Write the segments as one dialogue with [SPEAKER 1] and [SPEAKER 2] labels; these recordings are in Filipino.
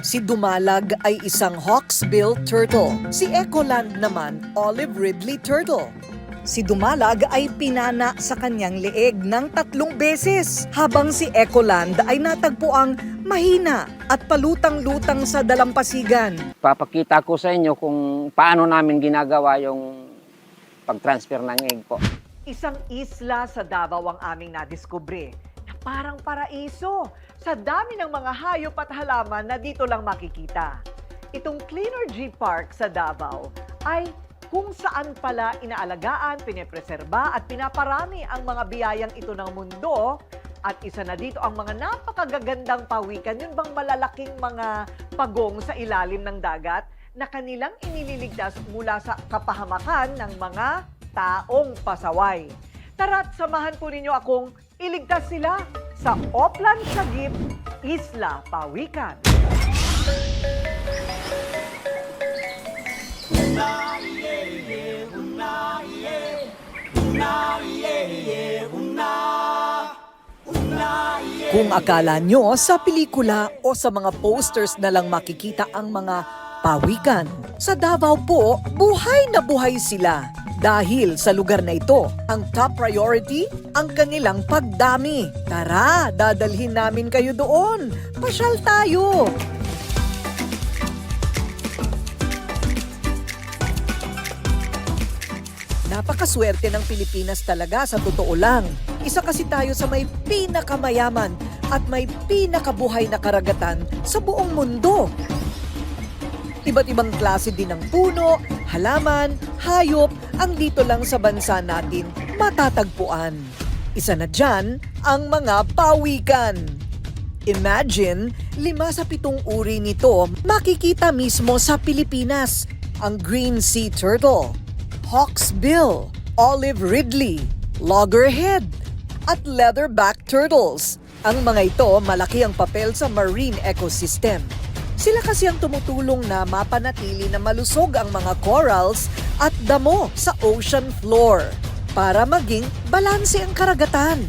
[SPEAKER 1] Si Dumalag ay isang hawksbill turtle. Si Ecoland naman, olive ridley turtle. Si Dumalag ay pinana sa kanyang leeg ng tatlong beses, habang si Ecoland ay natagpuang mahina at palutang-lutang sa dalampasigan.
[SPEAKER 2] Papakita ko sa inyo kung paano namin ginagawa yung pag-transfer ng egg po.
[SPEAKER 1] Isang isla sa Davao ang aming nadiskubre na parang paraiso sa dami ng mga hayop at halaman na dito lang makikita. Itong Cleanergy Park sa Davao ay kung saan pala inaalagaan, pinepreserba at pinaparami ang mga biyayang ito ng mundo at isa na dito ang mga napakagagandang pawikan, yun bang malalaking mga pagong sa ilalim ng dagat na kanilang inililigtas mula sa kapahamakan ng mga taong pasaway. Tara't samahan po ninyo akong iligtas sila sa Oplan Sagip, Isla Pawikan. Kung akala nyo sa pelikula o sa mga posters na lang makikita ang mga pawikan, sa Davao po, buhay na buhay sila. Dahil sa lugar na ito, ang top priority, ang kanilang pagdami. Tara, dadalhin namin kayo doon. Pasyal tayo. Napakaswerte ng Pilipinas talaga sa totoo lang. Isa kasi tayo sa may pinakamayaman at may pinakabuhay na karagatan sa buong mundo. Iba't ibang klase din ng puno, halaman, hayop ang dito lang sa bansa natin matatagpuan. Isa na dyan ang mga pawikan. Imagine, lima sa pitong uri nito makikita mismo sa Pilipinas. Ang green sea turtle, hawksbill, olive ridley, loggerhead, at leatherback turtles. Ang mga ito malaki ang papel sa marine ecosystem. Sila kasi ang tumutulong na mapanatili na malusog ang mga corals at damo sa ocean floor para maging balanse ang karagatan.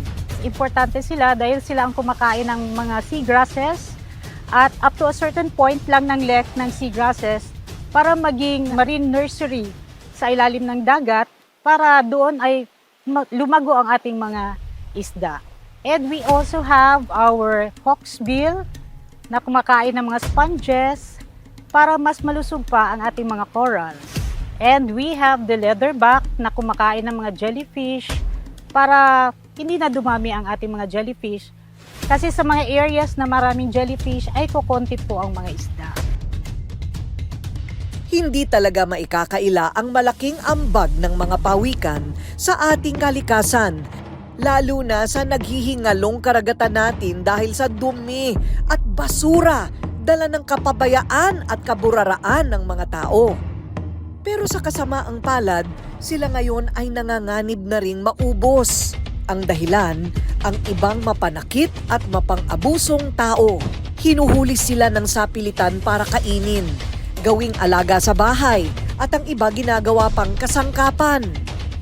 [SPEAKER 3] Importante sila dahil sila ang kumakain ng mga seagrasses at up to a certain point lang ng length ng seagrasses para maging marine nursery sa ilalim ng dagat para doon ay ma- lumago ang ating mga isda. And we also have our hawksbill na kumakain ng mga sponges para mas malusog pa ang ating mga corals. And we have the leatherback na kumakain ng mga jellyfish para hindi na dumami ang ating mga jellyfish. Kasi sa mga areas na maraming jellyfish ay kukonti po ang mga isda.
[SPEAKER 1] Hindi talaga maikakaila ang malaking ambag ng mga pawikan sa ating kalikasan, lalo na sa naghihingalong karagatan natin dahil sa dumi at basura dala ng kapabayaan at kaburaraan ng mga tao. Pero sa kasamaang palad, sila ngayon ay nanganganib na ring maubos. Ang dahilan, ang ibang mapanakit at mapang-abusong tao. Hinuhuli sila ng sapilitan para kainin, gawing alaga sa bahay, at ang iba ginagawa pang kasangkapan.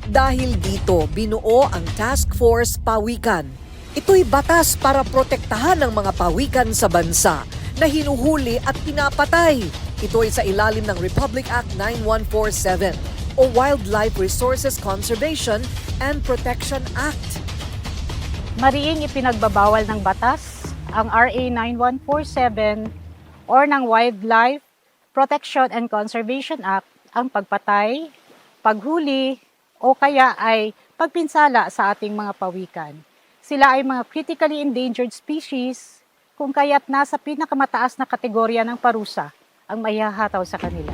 [SPEAKER 1] Dahil dito, binuo ang Task Force Pawikan. Ito'y batas para protektahan ang mga pawikan sa bansa na hinuhuli at pinapatay. Ito ay sa ilalim ng Republic Act 9147 o Wildlife Resources Conservation and Protection Act.
[SPEAKER 3] Mariing ipinagbabawal ng batas ang RA 9147 or ng Wildlife Protection and Conservation Act ang pagpatay, paghuli, o kaya ay pagpinsala sa ating mga pawikan. Sila ay mga critically endangered species kung kaya't nasa pinakamataas na kategorya ng parusa ang maihahataw sa kanila.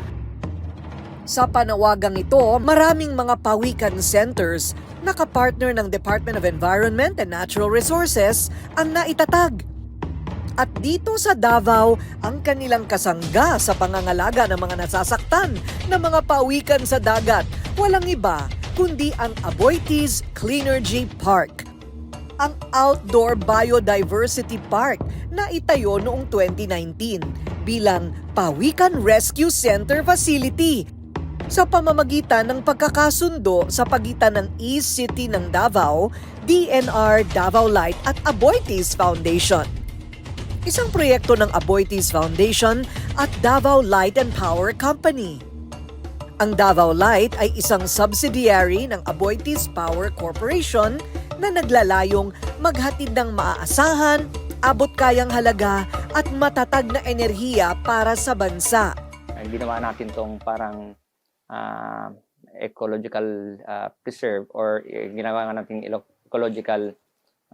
[SPEAKER 1] Sa panawagang ito, maraming mga pawikan centers na kapartner ng Department of Environment and Natural Resources ang naitatag. At dito sa Davao, ang kanilang kasangga sa pangangalaga ng mga nasasaktan ng mga pawikan sa dagat, walang iba kundi ang Aboitiz Cleanergy Park. Ang Outdoor Biodiversity Park na itayo noong 2019 bilang Pawikan Rescue Center Facility sa pamamagitan ng pagkakasundo sa pagitan ng East City ng Davao, DNR Davao Light at Aboitiz Foundation. isang proyekto ng Aboitiz Foundation at Davao Light and Power Company. Ang Davao Light ay isang subsidiary ng Aboitiz Power Corporation na naglalayong maghatid ng maaasahan, abot kayang halaga at matatag na enerhiya para sa bansa.
[SPEAKER 4] Ang ginawa natin tong parang ah, ecological ah, preserve or eh, ginawa natin ecological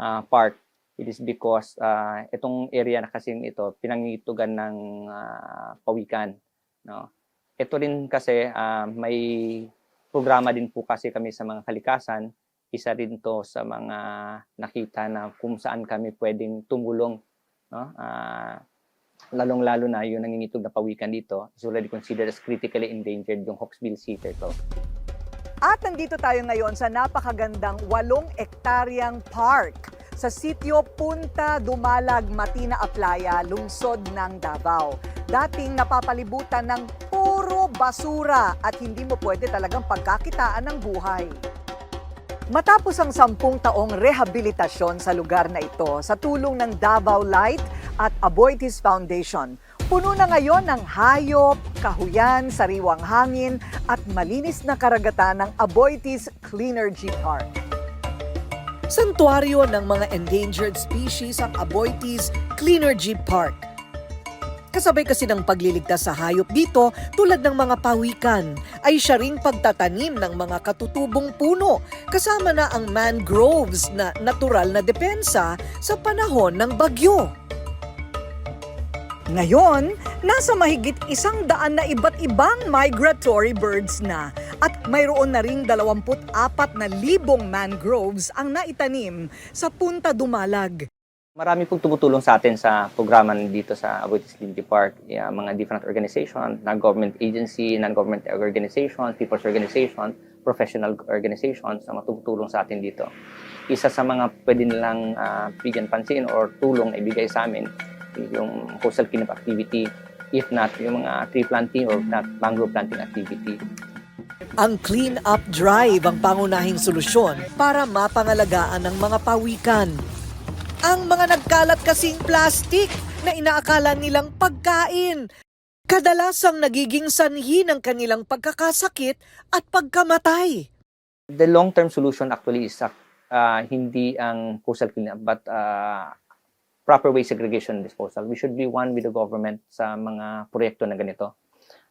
[SPEAKER 4] ah, park. It is because ah, itong area na kasi ito pinangitugan ng ah, pawikan. No? Ito rin kasi ah, may programa din po kasi kami sa mga kalikasan. Isa rin to sa mga nakita na kung saan kami pwedeng tumulong. No? Ah, lalong-lalo na yung nangingitog na pawikan dito is already considered as critically endangered yung Hawksbill sea turtle.
[SPEAKER 1] At nandito tayo ngayon sa napakagandang walong ektaryang park sa sitio Punta Dumalag, Matina Aplaya, lungsod ng Davao. Dating napapalibutan ng basura at hindi mo pwede talagang pagkakitaan ng buhay. Matapos ang sampung taong rehabilitasyon sa lugar na ito sa tulong ng Davao Light at Aboitiz Foundation, puno na ngayon ng hayop, kahuyan, sariwang hangin at malinis na karagatan ng Aboitiz Cleanergy Park. Santuaryo ng mga endangered species ang Aboitiz Cleanergy Park. Kasabay kasi ng pagliligtas sa hayop dito tulad ng mga pawikan ay siya ring pagtatanim ng mga katutubong puno kasama na ang mangroves na natural na depensa sa panahon ng bagyo. Ngayon, nasa mahigit isang daan na iba't ibang migratory birds na at mayroon na ring 24 na libong mangroves ang naitanim sa Punta Dumalag.
[SPEAKER 4] Marami pong tumutulong sa atin sa programa dito sa Aboitiz Community Park, yeah, mga different organization, non-government agency, non-government organization, people's organization, professional organizations na matutulong sa atin dito. Isa sa mga pwede nilang ah, bigyan pansin or tulong na ibigay sa amin yung coastal cleanup activity, if not yung mga tree planting or not mangrove planting activity.
[SPEAKER 1] Ang Clean Up Drive ang pangunahing solusyon para mapangalagaan ng mga pawikan. Ang mga nagkalat kasing plastik na inaakala nilang pagkain. Kadalasang nagiging sanhi ng kanilang pagkakasakit at pagkamatay.
[SPEAKER 4] The long-term solution actually is uh, hindi ang coastal cleanup but uh, proper waste segregation disposal. We should be one with the government sa mga proyekto na ganito.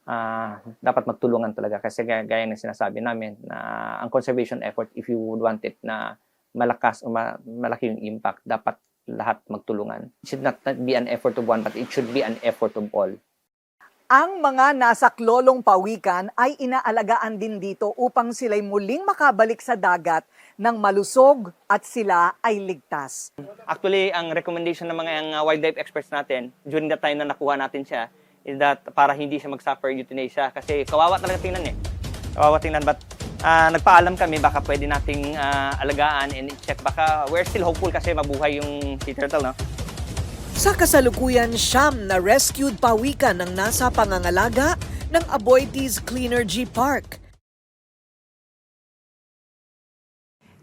[SPEAKER 4] Ah, dapat magtulungan talaga kasi gaya, gaya ng sinasabi namin na ang conservation effort if you would want it na malakas o ma- malaki yung impact dapat lahat magtulungan. It should not be an effort of one but it should be an effort of all.
[SPEAKER 1] Ang mga nasa klolong pawikan ay inaalagaan din dito upang sila'y muling makabalik sa dagat ng malusog at sila ay ligtas.
[SPEAKER 4] Actually, ang recommendation ng mga uh, wildlife experts natin, during the time na nakuha natin siya, is that para hindi siya mag-suffer euthanasia. Kasi kawawa talaga tingnan eh. Kawawa tingnan. But ah, nagpaalam kami, baka pwede nating ah, alagaan and check. Baka we're still hopeful kasi mabuhay yung sea turtle, no?
[SPEAKER 1] Sa kasalukuyan, siyam na rescued pawikan ang nasa pangangalaga ng Aboitiz Cleanergy Park.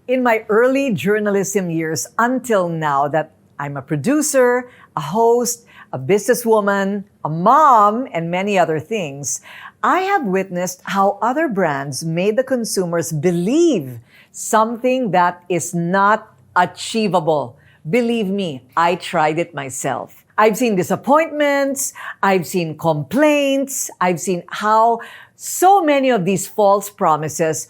[SPEAKER 1] In my early journalism years until now that I'm a producer, a host, a businesswoman, a mom, and many other things, I have witnessed how other brands made the consumers believe something that is not achievable. Believe me, I tried it myself. I've seen disappointments, I've seen complaints, I've seen how so many of these false promises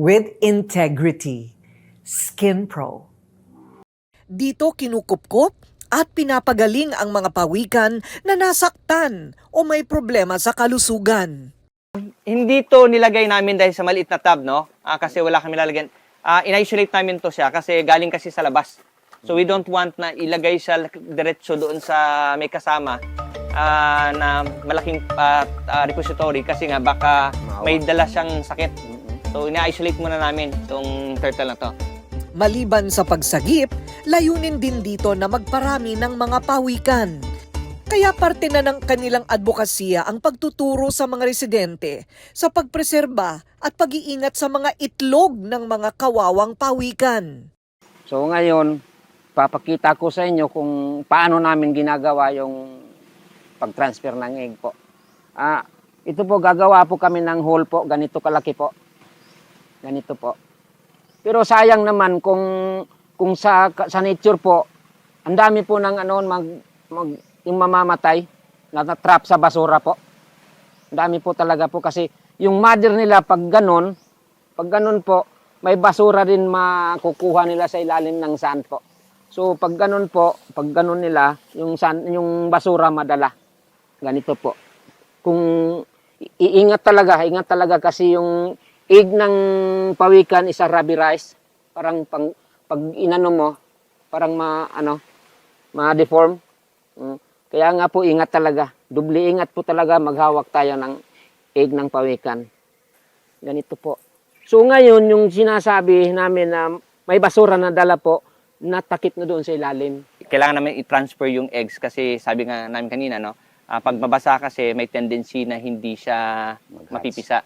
[SPEAKER 1] with integrity Skin Pro. Dito kinukupkop at pinapagaling ang mga pawikan na nasaktan o may problema sa kalusugan.
[SPEAKER 4] Hindi to nilagay namin dahil sa maliit na tub, no? Ah, kasi wala kami lalagyan. Ah, in-isolate namin to siya kasi galing kasi sa labas. So we don't want na ilagay siya diretso doon sa may kasama ah, na malaking ah, ah, repository kasi nga baka may dala siyang sakit. So ina-isolate muna namin itong turtle na to.
[SPEAKER 1] Maliban sa pagsagip, layunin din dito na magparami ng mga pawikan. Kaya parte na ng kanilang advokasya ang pagtuturo sa mga residente sa pagpreserba at pag-iingat sa mga itlog ng mga kawawang pawikan.
[SPEAKER 2] So ngayon, papakita ko sa inyo kung paano namin ginagawa yung pag-transfer ng egg po. Ah, ito po gagawa po kami ng hole po, ganito kalaki po. Ganito po. Pero sayang naman kung kung sa sa nature po, ang dami po ng ano mag, mag yung mamamatay na trap sa basura po. Ang dami po talaga po kasi yung mother nila pag ganun, pag ganun po, may basura din makukuha nila sa ilalim ng sand po. So pag ganun po, pag ganun nila, yung sand, yung basura madala. Ganito po. Kung iingat talaga, ingat talaga kasi yung egg ng pawikan is a rubby rice. Parang pang, pag inano mo, parang ma, ano, ma-deform. Mm. Kaya nga po, ingat talaga. Dubli ingat po talaga maghawak tayo ng egg ng pawikan. Ganito po. So ngayon, yung sinasabi namin na may basura na dala po, natakip na doon sa ilalim.
[SPEAKER 4] Kailangan namin i-transfer yung eggs kasi sabi nga namin kanina, no? ah, pag mabasa kasi may tendency na hindi siya
[SPEAKER 2] Mag-hatch.
[SPEAKER 4] mapipisa.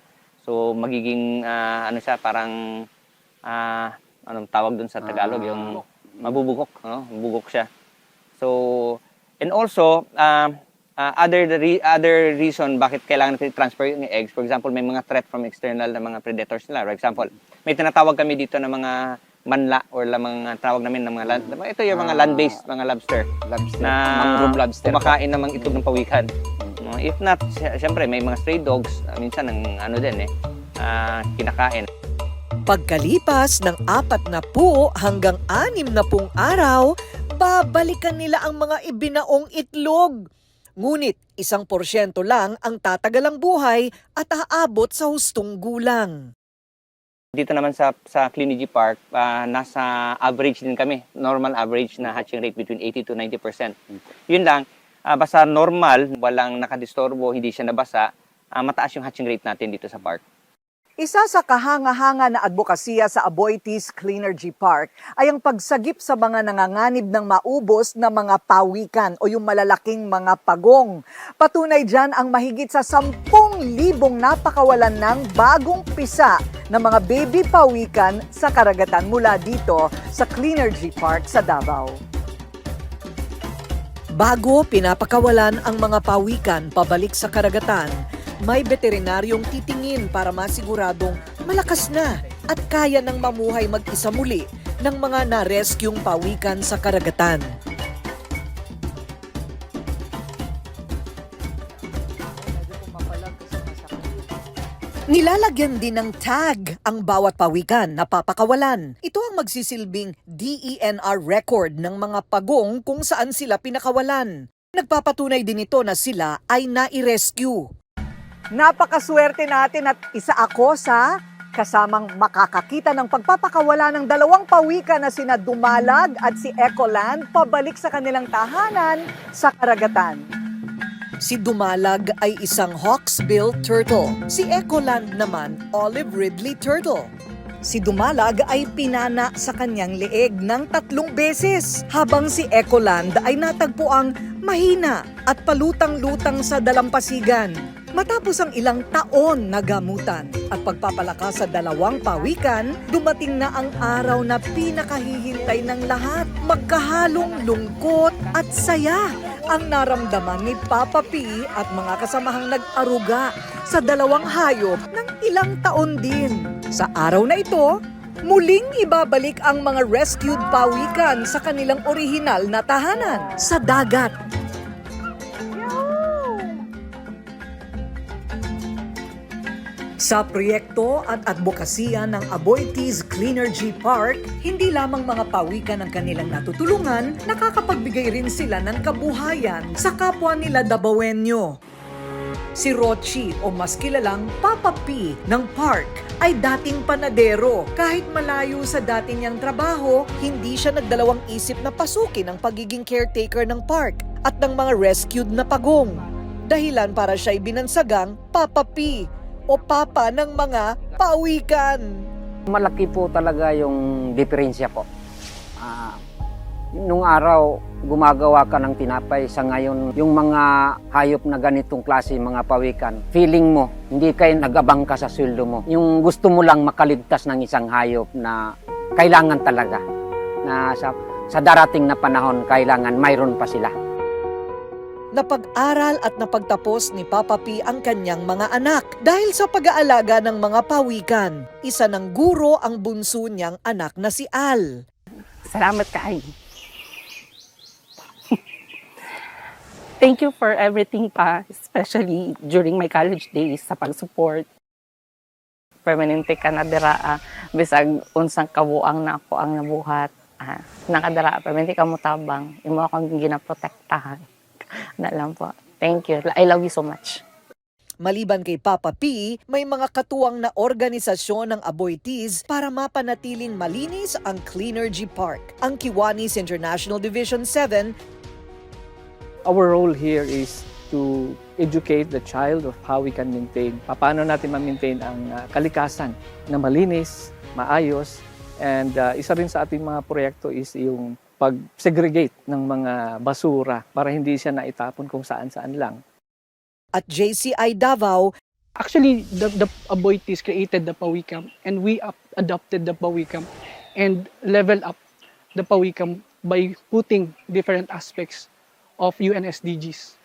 [SPEAKER 4] So magiging ah, ano siya parang ah, anong tawag doon sa Tagalog
[SPEAKER 2] Ah.
[SPEAKER 4] yung mabubugok, no? Mabubugok siya. So and also ah, ah, other the re- other reason bakit kailangan natin transfer yung eggs, for example, may mga threat from external na mga predators nila. For example, may tinatawag kami dito na mga manla or la mga tawag namin ng mga land, ito yung mga
[SPEAKER 2] Ah.
[SPEAKER 4] land-based mga lobster
[SPEAKER 2] Lobster.
[SPEAKER 4] na
[SPEAKER 2] mangrove lobster.
[SPEAKER 4] kumakain ng mga itlog ng pawikan. No, if not, syempre may mga stray dogs, ah, minsan ng ano din eh, ah, kinakain.
[SPEAKER 1] Pagkalipas ng apat na po hanggang anim na pung araw, babalikan nila ang mga ibinaong itlog. Ngunit isang porsyento lang ang tatagalang buhay at aabot sa hustong gulang.
[SPEAKER 4] Dito naman sa sa Clinigi Park, ah, nasa average din kami, normal average na hatching rate between 80 to 90%. Yun lang, ah, basta normal, walang nakadisturbo, hindi siya nabasa, ah, mataas yung hatching rate natin dito sa park.
[SPEAKER 1] Isa sa kahanga-hanga na advokasya sa Aboitiz Cleanergy Park ay ang pagsagip sa mga nanganganib ng maubos na mga pawikan o yung malalaking mga pagong. Patunay dyan ang mahigit sa 10,000 napakawalan ng bagong pisa ng mga baby pawikan sa karagatan mula dito sa Cleanergy Park sa Davao. Bago pinapakawalan ang mga pawikan pabalik sa karagatan, may veterinaryong titingin para masiguradong malakas na at kaya ng mamuhay mag-isa muli ng mga na-rescueng pawikan sa karagatan. Nilalagyan din ng tag ang bawat pawikan na papakawalan. Ito ang magsisilbing DENR record ng mga pagong kung saan sila pinakawalan. Nagpapatunay din ito na sila ay nai-rescue. Napakaswerte natin at isa ako sa kasamang makakakita ng pagpapakawala ng dalawang pawikan na sina Dumalag at si Ecoland pabalik sa kanilang tahanan sa karagatan. Si Dumalag ay isang hawksbill turtle. Si Ecoland naman, olive ridley turtle. Si Dumalag ay pinana sa kanyang leeg ng tatlong beses, habang si Ecoland ay natagpuang mahina at palutang-lutang sa dalampasigan. Matapos ang ilang taon na gamutan at pagpapalakas sa dalawang pawikan, dumating na ang araw na pinakahihintay ng lahat. Magkahalong lungkot at saya ang naramdaman ni Papa P at mga kasamahang nag-aruga sa dalawang hayop ng ilang taon din. Sa araw na ito, Muling ibabalik ang mga rescued pawikan sa kanilang orihinal na tahanan sa dagat. Sa proyekto at advokasya ng Aboitiz Cleanergy Park, hindi lamang mga pawikan ang kanilang natutulungan, nakakapagbigay rin sila ng kabuhayan sa kapwa nila Dabawenyo. Si Rochi o mas kilalang Papa P ng park ay dating panadero. Kahit malayo sa dati niyang trabaho, hindi siya nagdalawang isip na pasukin ang pagiging caretaker ng park at ng mga rescued na pagong. Dahilan para siya'y binansagang Papa P o Papa ng mga pawikan.
[SPEAKER 2] Malaki po talaga yung diferensya po. Ah, nung araw, gumagawa ka ng tinapay. Sa ngayon, yung mga hayop na ganitong klase, mga pawikan, feeling mo, hindi kayo nagabang ka sa sweldo mo. Yung gusto mo lang makaligtas ng isang hayop na kailangan talaga. Na sa, sa darating na panahon, kailangan mayroon pa sila.
[SPEAKER 1] Napag-aral at napagtapos ni Papa P ang kanyang mga anak dahil sa pag-aalaga ng mga pawikan. Isa ng guro ang bunso niyang anak na si Al.
[SPEAKER 5] Salamat kaayo. Thank you for everything pa, especially during my college days sa pag-support. Permanente ka na dira, ah, bisag unsang kabuang na ako ang nabuhat. Ah, nakadara, permanente ka mo tabang, imo akong ginaprotektahan. Na lang po. Thank you. I love you so much.
[SPEAKER 1] Maliban kay Papa P, may mga katuwang na organisasyon ng Aboitiz para mapanatiling malinis ang Cleanergy Park. Ang Kiwanis International Division 7
[SPEAKER 6] our role here is to educate the child of how we can maintain, paano natin ma-maintain ang uh, kalikasan na malinis, maayos, and uh, isa rin sa ating mga proyekto is yung pag-segregate ng mga basura para hindi siya naitapon kung saan-saan lang.
[SPEAKER 1] at JCI Davao
[SPEAKER 7] Actually, the, the Aboitiz created the Pawikam and we up, adopted the Pawikam and level up the Pawikam by putting different aspects of UNSDGs.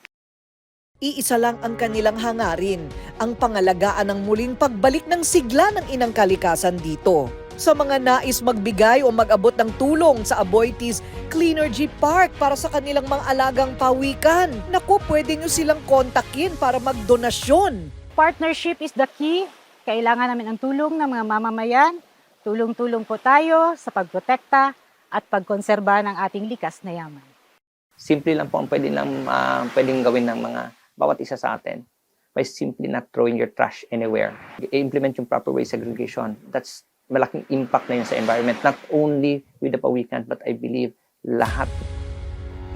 [SPEAKER 1] Iisa lang ang kanilang hangarin, ang pangalagaan ng muling pagbalik ng sigla ng inang kalikasan dito. Sa mga nais magbigay o mag-abot ng tulong sa Aboitiz Cleanergy Park para sa kanilang mga alagang pawikan, naku, pwede nyo silang kontakin para magdonasyon.
[SPEAKER 3] Partnership is the key. Kailangan namin ang tulong ng mga mamamayan. Tulong-tulong po tayo sa pagprotekta at pagkonserba ng ating likas na yaman.
[SPEAKER 4] Simple lang po ang pwede lang, ah, pwedeng gawin ng mga bawat isa sa atin by simply not throwing your trash anywhere. I-implement yung proper waste segregation. That's malaking impact na yun sa environment. Not only with the pawikan, but I believe lahat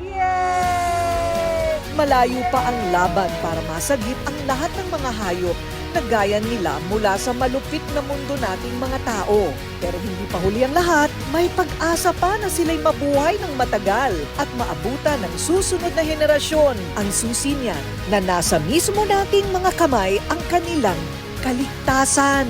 [SPEAKER 1] Yay! Malayo pa ang laban para masagip ang lahat ng mga hayop na gaya nila mula sa malupit na mundo nating mga tao. Pero hindi pa huli ang lahat, may pag-asa pa na sila'y mabuhay ng matagal at maabutan ng susunod na henerasyon. Ang susi niyan na nasa mismo nating mga kamay ang kanilang kaligtasan.